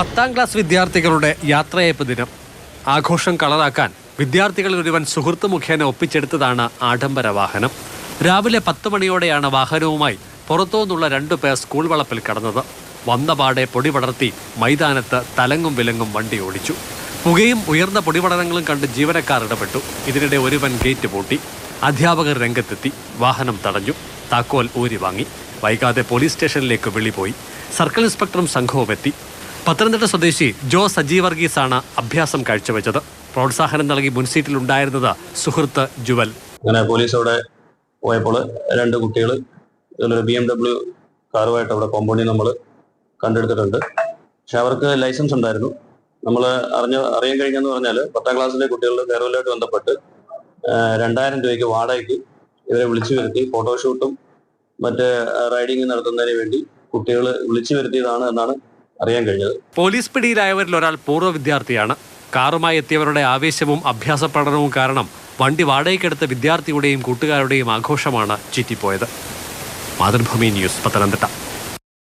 പത്താം ക്ലാസ് വിദ്യാർത്ഥികളുടെ യാത്രയയപ്പ് ദിനം. ആഘോഷം കളറാക്കാൻ വിദ്യാർത്ഥികളിൽ ഒരുവൻ സുഹൃത്ത് മുഖേന ഒപ്പിച്ചെടുത്തതാണ് ആഡംബര വാഹനം. രാവിലെ പത്ത് മണിയോടെയാണ് വാഹനവുമായി പുറത്തുനിന്നുള്ള രണ്ടു പേർ സ്കൂൾ വളപ്പിൽ കടന്നത്. വന്നപാടെ പൊടി പടർത്തി മൈതാനത്ത് തലങ്ങും വിലങ്ങും വണ്ടി ഓടിച്ചു. പുകയും ഉയർന്ന പൊടിപടലങ്ങളും കണ്ട് ജീവനക്കാർ ഇടപെട്ടു. ഇതിനിടെ ഒരുവൻ ഗേറ്റ് പൂട്ടി. അധ്യാപകർ രംഗത്തെത്തി. വാഹനം തടഞ്ഞു. താക്കോൽ ഊരി വാങ്ങി വൈകാതെ പോലീസ് സ്റ്റേഷനിലേക്ക് വിളിപോയി. സർക്കിൾ ഇൻസ്പെക്ടറും സംഘവും എത്തി പത്തനംതിട്ട സ്വദേശി ജോ സജീവ് വർഗീസാണ് അഭ്യാസം കാഴ്ചവെച്ചത് പ്രോത്സാഹനം നൽകി മുൻസീറ്റിൽ ഉണ്ടായിരുന്നത് സുഹൃത്ത് ജുവൽ. അങ്ങനെ പോലീസ് അവിടെ പോയപ്പോൾ രണ്ട് കുട്ടികൾ ഇതിലൊരു ബി എം ഡബ്ല്യു കാറുമായിട്ട് അവിടെ കോമ്പൗണ്ടിൽ നമ്മൾ കണ്ടെടുത്തിട്ടുണ്ട്. പക്ഷെ അവർക്ക് ലൈസൻസ് ഉണ്ടായിരുന്നു. നമ്മൾ അറിഞ്ഞ അറിയാൻ കഴിഞ്ഞെന്ന് പറഞ്ഞാൽ പത്താം ക്ലാസ്സിലെ കുട്ടികളുടെ ഫെയർവെല്ലായിട്ട് ബന്ധപ്പെട്ട് രണ്ടായിരം രൂപയ്ക്ക് വാടകയ്ക്ക് ഇവരെ വിളിച്ചു വരുത്തി ഫോട്ടോഷൂട്ടും മറ്റ് റൈഡിങ് നടത്തുന്നതിന് വേണ്ടി കുട്ടികൾ വിളിച്ചു വരുത്തിയതാണ് എന്നാണ് അറിയാൻ കഴിഞ്ഞത് പോലീസ് പിടിയിലായവരിൽ ഒരാൾ പൂർവ വിദ്യാർത്ഥിയാണ്. കാറുമായി എത്തിയവരുടെ ആവേശവും അഭ്യാസ പഠനവും കാരണം വണ്ടി വാടകയ്ക്കെടുത്ത വിദ്യാർത്ഥിയുടെയും കൂട്ടുകാരുടെയും ആഘോഷമാണ് ചുറ്റിപ്പോയത്. മാതൃഭൂമി ന്യൂസ് പത്തനംതിട്ട.